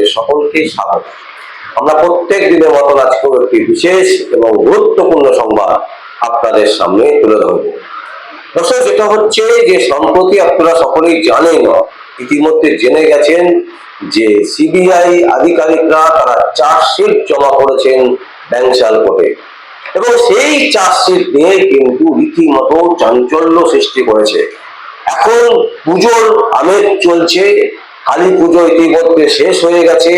আপনাদের সকলকে স্বাগত আমরা প্রত্যেক দিনের মতন আজকেও একটি বিশেষ এবং গুরুত্বপূর্ণ সংবাদ আপনাদের সামনে তুলে ধরব। দর্শক, যেটা হচ্ছে যে সম্প্রতি আপনারা সকলেই জানেন, ইতিমধ্যে জেনে গেছেন যে সিবিআই আধিকারিকরা তারা চার্জশিট জমা করেছেন ব্যাংশাল কোর্টে। এবং সেই চার্জশিট নিয়ে কিন্তু রীতিমতো চাঞ্চল্য সৃষ্টি করেছে। এখন পুজোর আমেজ চলছে কালী পুজো ইতিমধ্যে শেষ হয়ে গেছে।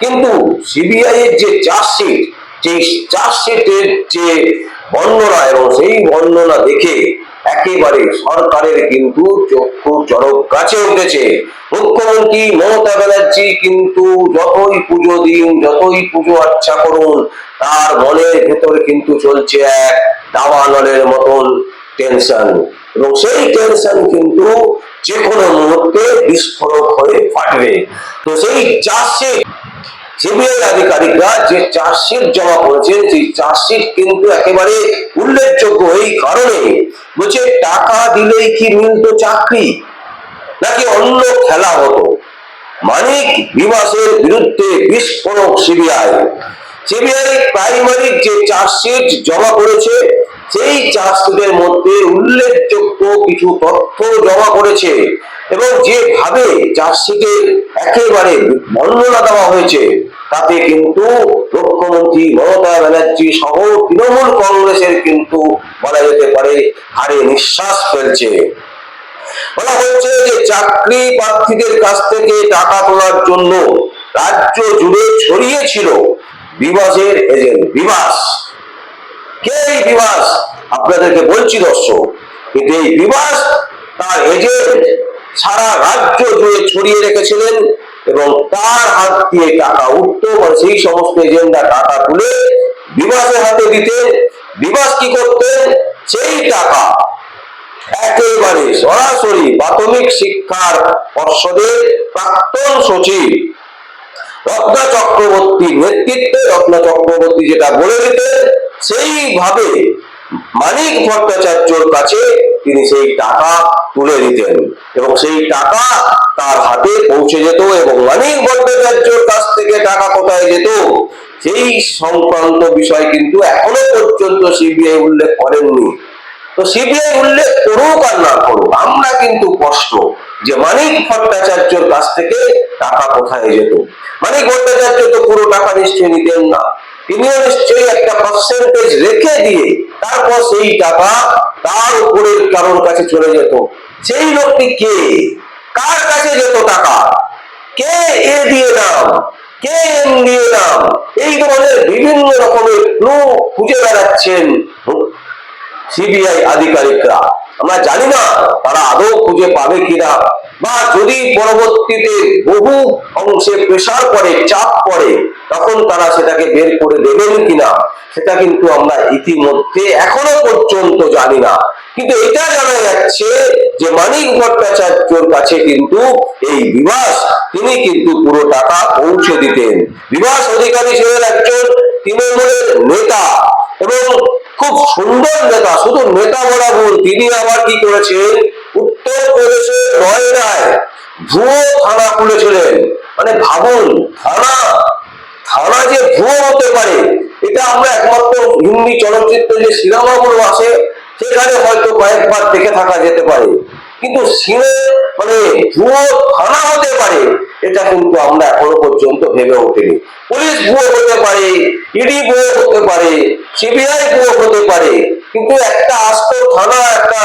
কিন্তু সিবিআই এর যে চার্জশিট যে চার্জশিটের যে বর্ণনা এবং সেই বর্ণনা দেখে একেবারে সরকারের কিন্তু চক্ষু চরক কাছে উঠেছে। মুখ্যমন্ত্রী মমতা ব্যানার্জি কিন্তু যতই পুজো দিন, যতই পুজো আচ্ছা করুন, তার মনের ভেতরে কিন্তু চলছে এক দাবানলের মতন টেনশন এবং সেই টেনশন কিন্তু যে কোনো মুহূর্তে বিস্ফোরক হয়ে ফাটবে। তো সেই চার্জশিট সিবিআই আধিকারিকরা যে চার্জশিট জমা করেছেন, সেই চার্জশিট কিন্তু একেবারে উল্লেখযোগ্য এই কারণে বলছে, টাকা দিলেই কি মিলতো চাকরি? নাকি অন্য খেলা হতো? মানিক বিবাসের বিরুদ্ধে বিস্ফোরক সিবিআই সিবিআই প্রাইমারি যে চার্জশিট জমা করেছে সেই চার্জশিটের মধ্যে উল্লেখযোগ্য কিছু তথ্য জমা করেছে এবং যেভাবে চার্জশিটে একেবারে বর্ণনা দেওয়া হয়েছে, তাতে কিন্তু মুখ্যমন্ত্রী মমতা ব্যানার্জি সহ তৃণমূল কংগ্রেসের কিন্তু বলা যেতে পারে হারে নিঃশ্বাস ফেলছে। বলা হচ্ছে যে চাকরি প্রার্থীদের কাছ থেকে টাকা তোলার জন্য রাজ্য জুড়ে ছড়িয়েছিল বিবাসের এজেন্ট বিবাস। কে এই বিবাস? আপনাদেরকে বলছি দর্শক, কিন্তু এই বিবাস তার এজেন্ট সারা রাজ্য জুড়ে ছড়িয়ে রেখেছিলেন এবং তার হাত দিয়ে টাকা উঠত বা সেই সমস্ত এজেন্টরা টাকা তুলে বিবাসের হাতে দিতেন। বিবাস কি করতেন? সেই টাকা একেবারে সরাসরি প্রাথমিক শিক্ষার পর্ষদের প্রাক্তন সচিব রত্না চক্রবর্তীর নেতৃত্বে, রত্না চক্রবর্তী যেটা বলে দিতেন সেইভাবে মানিক ভট্টাচার্যর কাছে তিনি সেই টাকা তুলে দিতেন এবং সেই টাকা তার হাতে পৌঁছে যেত এবং মানিক ভট্টাচার্যর কাছ থেকে টাকা কোথায় যেত, সেই সংক্রান্ত বিষয় কিন্তু এখনও পর্যন্ত সিবিআই উল্লেখ করেননি। তো সিবিআই উল্লেখ করুক আর না করুক, আমরা কিন্তু কষ্ট যে মানিক ভট্টাচার্যর কাছ থেকে টাকা কোথায় যেত। মানিক ভট্টাচার্য তো পুরো টাকা নিশ্চয়ই নিতেন না। তিনিও নিশ্চয়ই একটা পার্সেন্টেজ রেখে দিয়ে তারপর সেই টাকা তার উপরের কারোর কাছে চলে যেত। সেই লোকটি কে? কার কাছে যেত টাকা? কে এ দিয়ে দাম? কে এম দিয়ে নাম এই ধরনের বিভিন্ন রকমের ক্লু খুঁজে বেড়াচ্ছেন সিবিআই আধিকারিকরা। আমরা জানি না তারা আদৌ খুঁজে পাবে কিনা। বা যদি পরবর্তীতে বহু অংশে প্রেশার পড়ে, চাপ পড়ে, তখন তারা সেটাকে বের করে দেবেন কিনা, সেটা কিন্তু আমরা ইতিমধ্যে এখনও পর্যন্ত জানি না। কিন্তু এটা জানা যাচ্ছে যে মানিক ভট্টাচার্যর কাছে কিন্তু এই বিবাস তিনি কিন্তু পুরো টাকা পৌঁছে দিতেন। বিবাস অধিকারী ছিলেন একজন তৃণমূলের নেতা এবং খুব সুন্দর নেতা, শুধু নেতা ভুল, তিনি আবার কি করেছেন? উত্তর প্রদেশের নয়ডায় ভুয়ো থানা খুলেছিলেন। মানে ভাবুন, থানা থানা যে ভুয়ো হতে পারে, এটা আমরা একমাত্র হিন্দি চলচ্চিত্র যে সিনেমাগুলো আছে, সেখানে হয়তো কয়েকবার দেখে থাকা যেতে পারে। কিন্তু সিনে মানে ভুয়ো থানা হতে পারে, এটা কিন্তু আমরা এখনও পর্যন্ত ভেবে ওঠেনি। পুলিশ ভুয়ো হতে পারে, ইডি ভুয়ো হতে পারে, সিবিআই ভুয়ো হতে পারে, কিন্তু একটা আস্ত থানা, একটা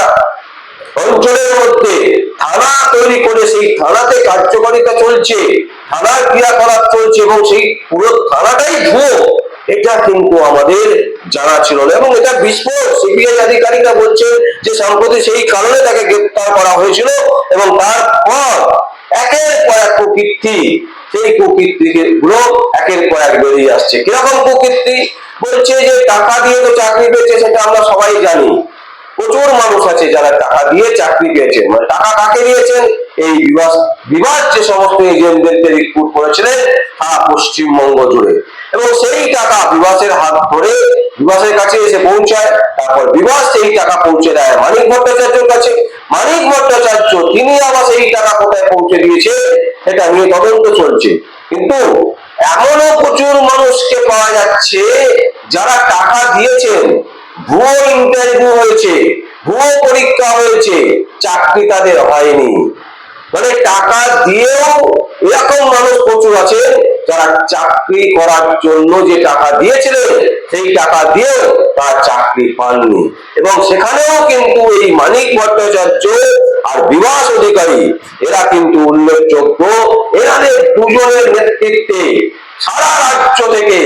মধ্যে থানা তৈরি করে সেই থানাতে কার্যকারিতা চলছে থানার ক্রিয়াকলাপ চলছে এবং সেই পুরো থানাটাই ভুয়ো এটা কিন্তু আমাদের জানা ছিল না এবং এটা বিস্ফোরক। সিবিআই আধিকারিকরা বলছেন যে সম্প্রতি সেই কারণে তাকে গ্রেপ্তার করা হয়েছিল এবং তারপর একের পর এক কুকীর্তি, সেই কুকীর্তি গুলো একের পর এক বেরিয়ে আসছে। কীরকম কুকীর্তি? বলছে যে টাকা দিয়ে তো চাকরি পেয়েছে, সেটা আমরা সবাই জানি। প্রচুর মানুষ আছে যারা টাকা দিয়ে চাকরি পেয়েছেন মানে টাকা কাকে দিয়েছেন? এই বিবাস বিবাদ যে সমস্ত এজেন্টদেরকে রিক্রুট করেছিলেন সারা পশ্চিমবঙ্গ জুড়ে। এবং সেই টাকা বিবাসের হাত ধরে বিবাসের কাছে এসে পৌঁছায়, তারপর বিবাস সেই টাকা পৌঁছে দেয় মানিক ভট্টাচার্যের কাছে। মানিক ভট্টাচার্য তিনি আবার সেই টাকা কোথায় পৌঁছে দিয়েছে এটা নিয়ে তদন্ত চলছে। কিন্তু এমনও প্রচুর মানুষকে পাওয়া যাচ্ছে যারা টাকা দিয়েছেন, ভুয়ো ইন্টারভিউ হয়েছে ভুয়ো পরীক্ষা হয়েছে, চাকরি তাদের হয়নি। মানে টাকা দিয়েও এরকম মানুষ প্রচুর আছে, যারা চাকরি করার জন্য যে টাকা দিয়েছিলেন, সেই টাকা দিয়েও তার চাকরি পাননি। এবং সেখানেও কিন্তু এই মানিক ভট্টাচার্য আর বিবাস অধিকারী, এরা কিন্তু উল্লেখযোগ্য। এরাদের দুজনের নেতৃত্বে সারা রাজ্য থেকে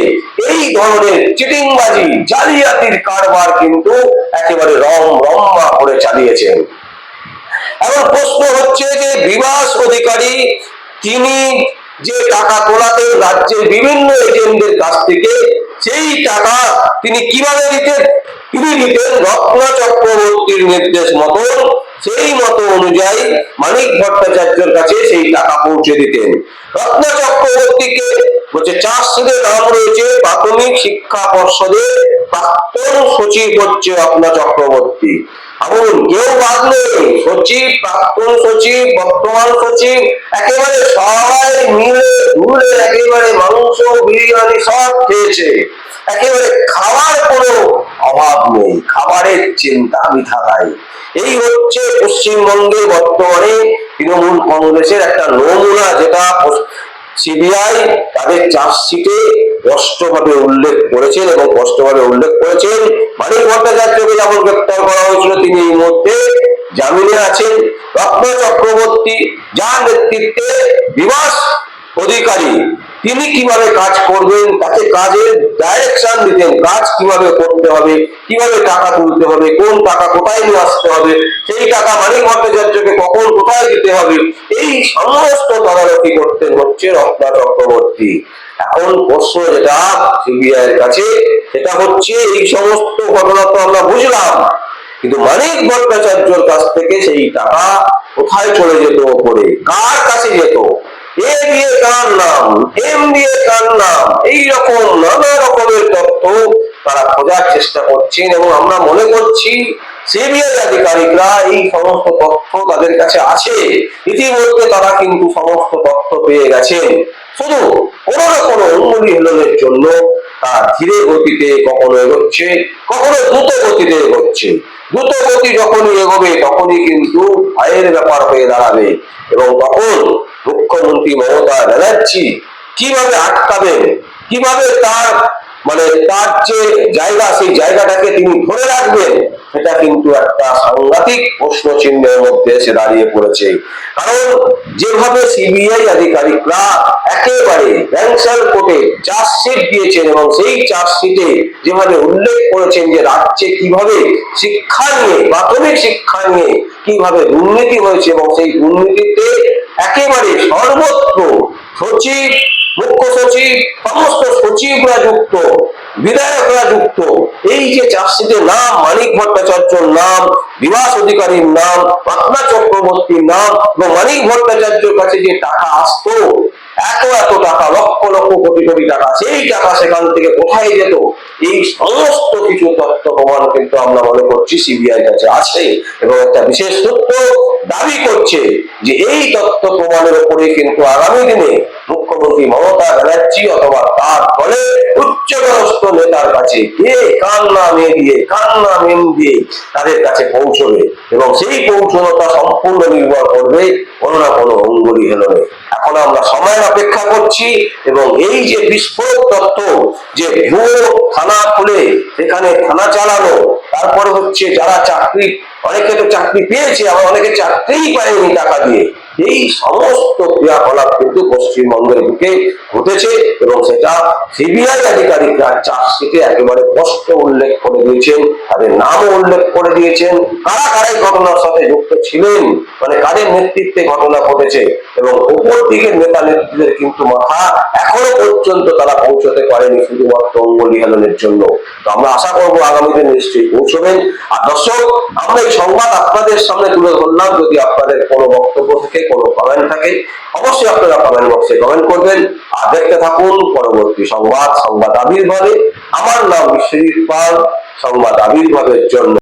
এই ধরনের চিটিংবাজি, জালিয়াতির কারবার কিন্তু একেবারে রম রম্মা করে চালিয়েছেন। এখন প্রশ্ন হচ্ছে যে বিবাস অধিকারী, তিনি যে টাকা তোলাতেন রাজ্যের বিভিন্ন এজেন্টদের কাছ থেকে সেই টাকা তিনি কীভাবে দিতেন তিনি দিতেন রত্ন চক্রবর্তীর নির্দেশ মতন সেই মত অনুযায়ী মানিক ভট্টাচার্যের কাছে সেই টাকা পৌঁছে দিতেন। রত্ন চক্রবর্তীকে বলছে চার্জশিটের নাম রয়েছে প্রাথমিক শিক্ষা পর্ষদের প্রাক্তন সচিব হচ্ছে রত্ন চক্রবর্তী। এমন কেউ বাদ নেই। সচিব, প্রাক্তন সচিব, বর্তমান সচিব, একেবারে সবাই মিলে ধুলে একেবারে মাংস, বিরিয়ানি সব খেয়েছে। একেবারে খাবার কোনো অভাব নেই। খাবারের চিন্তা বৃথা নাই এই হচ্ছে পশ্চিমবঙ্গের বর্তমানে তৃণমূল কংগ্রেসের একটা নমুনা, যেটা সিবিআই তাদের চার্জশিটে স্পষ্টভাবে উল্লেখ করেছেন এবং স্পষ্টভাবে উল্লেখ করেছেন। মানিক ভট্টাচার্যকে যেমন গ্রেপ্তার করা হয়েছিল, তিনি এই মধ্যে জামিনে আছেন। রত্ন চক্রবর্তী, যার নেতৃত্বে বিবাস অধিকারী তিনি কীভাবে কাজ করবেন, তাকে কাজের ডাইরেকশন দিতেন, কাজ কীভাবে করতে হবে, কীভাবে টাকা তুলতে হবে, কোন টাকা কোথায় নিয়ে আসতে হবে, সেই টাকা মানিক ভট্টাচার্যকে কখন কোথায় দিতে হবে, এই সমস্ত তদারকি করতেন হচ্ছে রত্না চক্রবর্তী। এখন প্রশ্ন যেটা সিবিআই কাছে, সেটা হচ্ছে এই সমস্ত ঘটনা তো আমরা বুঝলাম, কিন্তু মানিক ভট্টাচার্যর কাছ থেকে সেই টাকা কোথায় চলে যেত ওপরে? কার কাছে যেত? এ দিয়ে কার নাম এম দিয়ে কার নাম এইরকম নানা রকমের তথ্য তারা খোঁজার চেষ্টা করছেন এবং আমরা মনে করছি সিবিআই আধিকারিকরা এই সমস্ত তথ্য তাদের কাছে আছে। ইতিমধ্যে তারা কিন্তু সমস্ত তথ্য পেয়ে গেছেন। শুধু কোনো না কোনো অঙ্গুলি হেলনের জন্য তার ধীরে গতিতে কখনো এগোচ্ছে, কখনো দ্রুত গতিতে এগোচ্ছে। দ্রুত গতি যখনই এগোবে তখনই কিন্তু ভয়ের ব্যাপার হয়ে দাঁড়াবে এবং তখন মুখ্যমন্ত্রী মমতা ব্যানার্জি কীভাবে আটকাবেন? কীভাবে তার মানে তার যে জায়গা, সেই জায়গাটাকে তিনি ধরে রাখবেন, সেটা কিন্তু একটা সাংঘাতিক প্রশ্ন চিহ্নের মধ্যে এসে দাঁড়িয়ে পড়েছে। কারণ যেভাবে সিবিআই আধিকারিকরা একেবারে ব্যাংসাল কোর্টে চার্জশিট দিয়েছেন এবং সেই চার্জশিটে যেভাবে উল্লেখ করেছেন যে রাজ্যে কীভাবে শিক্ষা নিয়ে, প্রাথমিক শিক্ষা নিয়ে কীভাবে দুর্নীতি হয়েছে এবং সেই দুর্নীতিতে একেবারে সর্বত্র সচিব, মুখ্য সচিব, সমস্ত সচিবরা যুক্ত, বিধায়করা যুক্ত, এই যে চার্জশিটের নাম, মানিক ভট্টাচার্যর নাম বিভাস অধিকারীর নাম রত্না চক্রবর্তীর নাম, এবং মানিক ভট্টাচার্যর কাছে যে টাকা আসতো, এত এত টাকা, লক্ষ লক্ষ কোটি কোটি টাকা, সেই টাকা সেখান থেকে কোথায় যেত? এই সমস্ত কিছু তথ্য প্রমাণ কিন্তু আমরা মনে করছি সিবিআই কাছে আছে, এবং একটা বিশেষ তথ্য দাবি করছে যে এই তথ্য প্রমাণের উপরে কিন্তু আগামী দিনে মুখ্যমন্ত্রী মমতা ব্যানার্জি অথবা তার ফলে উচ্চপদস্থ নেতার কাছে কে কার নাম দিয়ে কার নাম দিয়ে তাদের কাছে পৌঁছবে এবং সেই পৌঁছানোটা সম্পূর্ণ নির্ভর করবে কোনো না কোনো অঙ্গুলি হেলনে। এখন আমরা সময়ের অপেক্ষা করছি এবং এই যে বিস্ফোরক তথ্য যে ভুয়ো থানা খুলে সেখানে থানা চালানো, তারপরে হচ্ছে যারা চাকরি, অনেকে তো চাকরি পেয়েছে, আবার অনেকে চাকরিই পায়নি টাকা দিয়ে এই সমস্ত ক্রিয়াকলাপ কিন্তু পশ্চিমবঙ্গের বুকে ঘটেছে এবং সেটা সিবিআই আধিকারিকরা চার্জশিটে একেবারে স্পষ্ট উল্লেখ করে দিয়েছেন, তাদের নামও উল্লেখ করে দিয়েছেন। কারা কারা ঘটনার সাথে যুক্ত ছিলেন? মানে কাদের নেতৃত্বে ঘটনা ঘটেছে? এবং উপর দিকের নেতা নেত্রীদের কিন্তু মাথা এখনও পর্যন্ত তারা পৌঁছতে পারেনি শুধুমাত্র অঙ্গলি হেলনের জন্য। তো আমরা আশা করব আগামী দিনে নিশ্চয়ই পৌঁছবেন। আর দর্শক, আমরা এই সংবাদ আপনাদের সামনে তুলে ধরলাম। যদি আপনাদের কোনো বক্তব্য থেকে কোনো কমেন্ট থাকে, অবশ্যই আপনারা কমেন্ট বক্সে কমেন্ট করবেন। আর দেখতে থাকুন পরবর্তী সংবাদ সংবাদ আবির্ভাবে। আমার নাম বিশ্বজিৎ পাল, সংবাদ আবির্ভাবের জন্য।